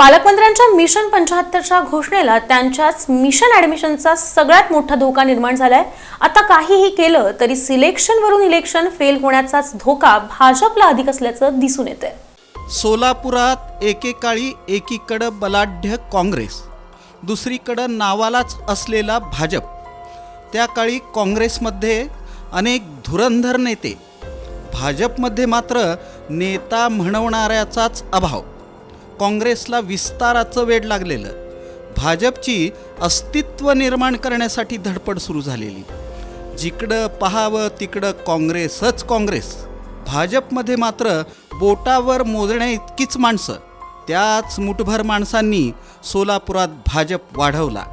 पालकमंत्र्यांच्या मिशन पंच्याहत्तरच्या घोषणेला त्यांच्याच मिशन ऍडमिशनचा सगळ्यात मोठा धोका निर्माण झालाय. आता काहीही केलं तरी सिलेक्शनवरून इलेक्शन फेल होण्याचाच धोका भाजपला अधिक असल्याचं दिसून येते सोलापुरात एकेकाळी एकीकडं बलाढ्य काँग्रेस दुसरीकडं नावालाच असलेला भाजप. त्या काळी काँग्रेसमध्ये अनेक धुरंधर नेते भाजपमध्ये मात्र नेता म्हणवणाऱ्याचाच अभाव. काँग्रेसला विस्ताराचं वेड लागलेलं. भाजपची अस्तित्व निर्माण करण्यासाठी धडपड सुरू झालेली. जिकडं पहावं तिकडं काँग्रेसच काँग्रेस. भाजपमध्ये मात्र बोटावर मोजण्या इतकीच माणसं. त्याच मुठभर माणसांनी सोलापुरात भाजप वाढवला.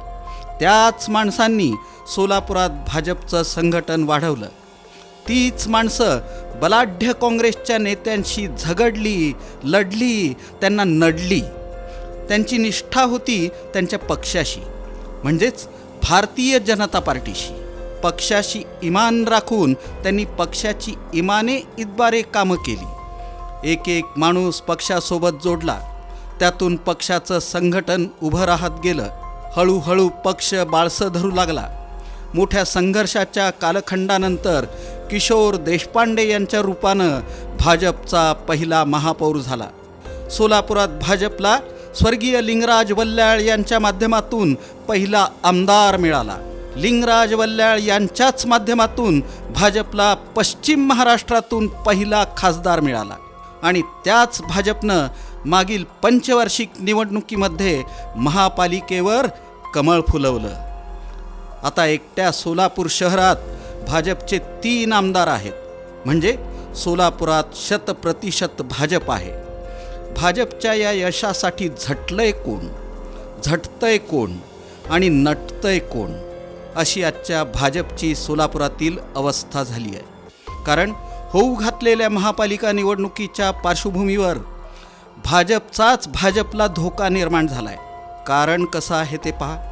त्याच माणसांनी सोलापुरात भाजपचं संघटन वाढवलं. तीच माणसं बलाढ्य काँग्रेसच्या नेत्यांशी झगडली लढली त्यांना नडली. त्यांची निष्ठा होती त्यांच्या पक्षाशी. म्हणजेच भारतीय जनता पार्टीशी. पक्षाशी इमान राखून त्यांनी पक्षाची इमाने इतबारे कामं केली. एक एक माणूस पक्षासोबत जोडला. त्यातून पक्षाचं संघटन उभं राहत गेलं. हळूहळू पक्ष बाळसं धरू लागला. मोठ्या संघर्षाच्या कालखंडानंतर किशोर देशपांडे यांच्या रूपानं भाजपचा पहिला महापौर झाला. सोलापुरात भाजपला स्वर्गीय लिंगराज वल्ल्याळ यांच्या माध्यमातून पहिला आमदार मिळाला. लिंगराज वल्ल्याळ यांच्याच माध्यमातून भाजपला पश्चिम महाराष्ट्रातून पहिला खासदार मिळाला. आणि त्याच भाजपनं मागील पंचवार्षिक निवडणुकीमध्ये महापालिकेवर कमळ फुलवलं. आता एकट्या सोलापूर शहरात भाजपचे तीन आमदार आहेत. म्हणजे सोलापुरात शतप्रतिशत भाजप आहे. भाजपच्या या यशासाठी झटलंय कोण? झटतंय कोण? आणि नटतंय कोण? अशी आजच्या भाजपची सोलापुरातील अवस्था झाली आहे. कारण होऊ घातलेल्या महापालिका निवडणुकीच्या पार्श्वभूमीवर भाजपचाच भाजपला धोका निर्माण झाला आहे कारण कसं आहे ते पहा.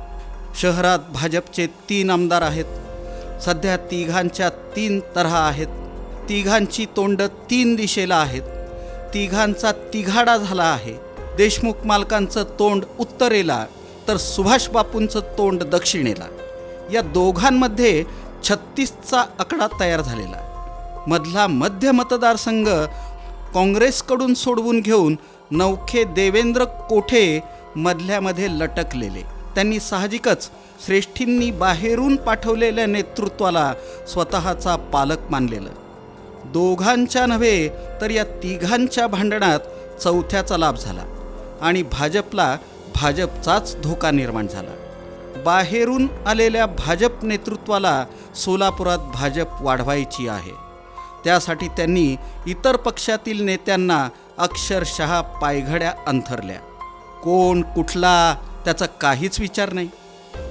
शहरात भाजपचे तीन आमदार आहेत. सध्या तिघांच्या तीन तऱ्हा आहेत. तिघांची तोंड तीन दिशेला आहेत. तिघांचा तिघाडा झाला आहे. देशमुख मालकांचं तोंड उत्तरेला तर सुभाष बापूंचं तोंड दक्षिणेला. या दोघांमध्ये छत्तीसचा आकडा तयार झालेला. मधला मध्य मतदारसंघ काँग्रेसकडून सोडवून घेऊन नौखे देवेंद्र कोठे मधल्यामध्ये लटकलेले. त्यांनी साहजिकच श्रेष्ठींनी बाहेरून पाठवलेल्या नेतृत्वाला स्वतःचा पालक मानलेलं. दोघांच्या नव्हे तर या तिघांच्या भांडणात चौथ्याचा लाभ झाला आणि भाजपला भाजपचाच धोका निर्माण झाला. बाहेरून आलेल्या भाजप नेतृत्वाला सोलापुरात भाजप वाढवायची आहे. त्यासाठी त्यांनी इतर पक्षातील नेत्यांना अक्षरशः पायघड्या अंथरल्या. कोण कुठला त्याचा काहीच विचार नाही.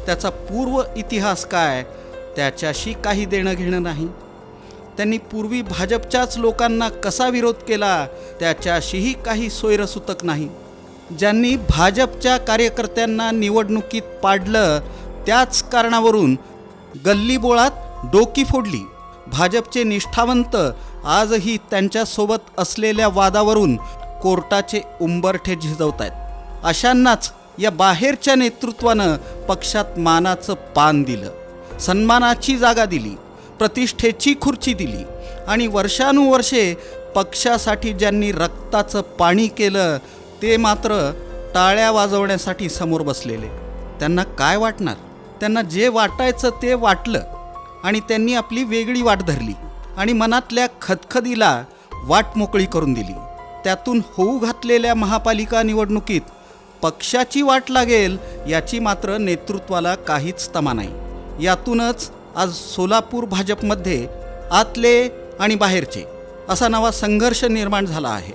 त्याचा पूर्व इतिहास काय त्याच्याशी काही देणं घेणं नाही. त्यांनी पूर्वी भाजपच्याच लोकांना कसा विरोध केला त्याच्याशीही काही सोयरसूतक नाही. ज्यांनी भाजपच्या कार्यकर्त्यांना निवडणुकीत पाडलं त्याच कारणावरून गल्लीबोळात डोकी फोडली. भाजपचे निष्ठावंत आजही त्यांच्यासोबत असलेल्या वादावरून कोर्टाचे उंबरठे झिजवत आहेत अशांनाच या बाहेरच्या नेतृत्वानं पक्षात मानाचं पान दिलं. सन्मानाची जागा दिली प्रतिष्ठेची खुर्ची दिली आणि वर्षानुवर्षे पक्षासाठी ज्यांनी रक्ताचं पाणी केलं ते मात्र टाळ्या वाजवण्यासाठी समोर बसलेले. त्यांना काय वाटणार? त्यांना जे वाटायचं ते वाटलं आणि त्यांनी आपली वेगळी वाट धरली आणि मनातल्या खदखदीला वाट मोकळी करून दिली. त्यातून होऊ घातलेल्या महापालिका निवडणुकीत पक्षाची वाट लागेल याची मात्र नेतृत्वाला काहीच तमा नाही. यातूनच आज सोलापूर भाजपमध्ये आतले आणि बाहेरचे असा नवा संघर्ष निर्माण झाला आहे.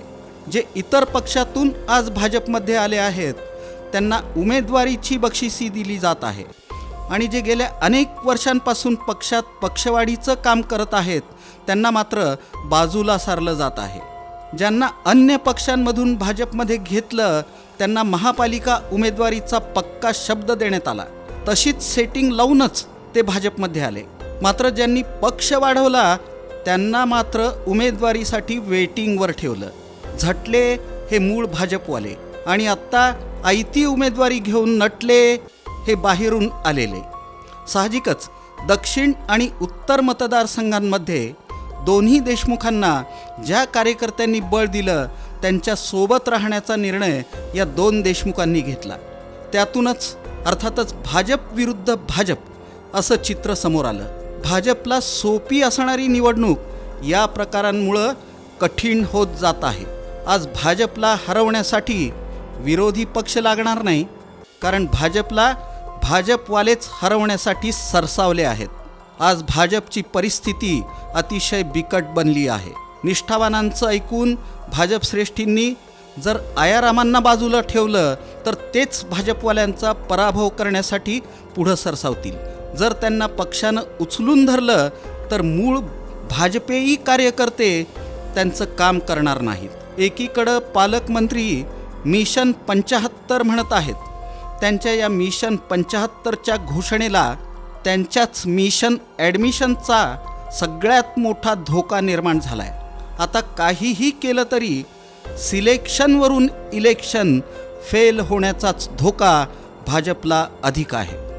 जे इतर पक्षातून आज भाजपमध्ये आले आहेत त्यांना उमेदवारीची बक्षिसी दिली जात आहे. आणि जे गेल्या अनेक वर्षांपासून पक्षात पक्षवाढीचं काम करत आहेत त्यांना मात्र बाजूला सारलं जात आहे. ज्यांना अन्य पक्षांमधून भाजपमध्ये घेतलं त्यांना महापालिका उमेदवारीचा पक्का शब्द देण्यात आला. तशीच सेटिंग लावूनच ते भाजपमध्ये आले. मात्र ज्यांनी पक्ष वाढवला त्यांना मात्र उमेदवारीसाठी वेटिंगवर ठेवलं. झटले हे मूळ भाजपवाले आणि आत्ता आयती उमेदवारी घेऊन नटले हे बाहेरून आलेले. साहजिकच दक्षिण आणि उत्तर मतदारसंघांमध्ये दोन्ही देशमुखांना ज्या कार्यकर्त्यांनी बळ दिलं त्यांच्यासोबत राहण्याचा निर्णय या दोन देशमुखांनी घेतला. त्यातूनच अर्थातच भाजप विरुद्ध भाजप असं चित्र समोर आलं. भाजपला सोपी असणारी निवडणूक या प्रकारांमुळं कठीण होत जात आहे. आज भाजपला हरवण्यासाठी विरोधी पक्ष लागणार नाही कारण भाजपला भाजपवालेच हरवण्यासाठी सरसावले आहेत. आज भाजपची परिस्थिती अतिशय बिकट बनली आहे. निष्ठावानांचं ऐकून भाजप श्रेष्ठींनी जर आयारामांना बाजूला ठेवलं तर तेच भाजपवाल्यांचा पराभव करण्यासाठी पुढं सरसावतील. जर त्यांना पक्षानं उचलून धरलं तर मूळ भाजपेही कार्यकर्ते त्यांचं काम करणार नाहीत. एकीकडं पालकमंत्री मिशन पंचाहत्तर म्हणत आहेत. त्यांच्या या मिशन पंचाहत्तरच्या घोषणेला त्यांच्याच मिशन ॲडमिशनचा सगळ्यात मोठा धोका निर्माण झाला आहे आता काहीही केलं तरी सिलेक्शनवरून इलेक्शन फेल होण्याचाच धोका भाजपला अधिक आहे.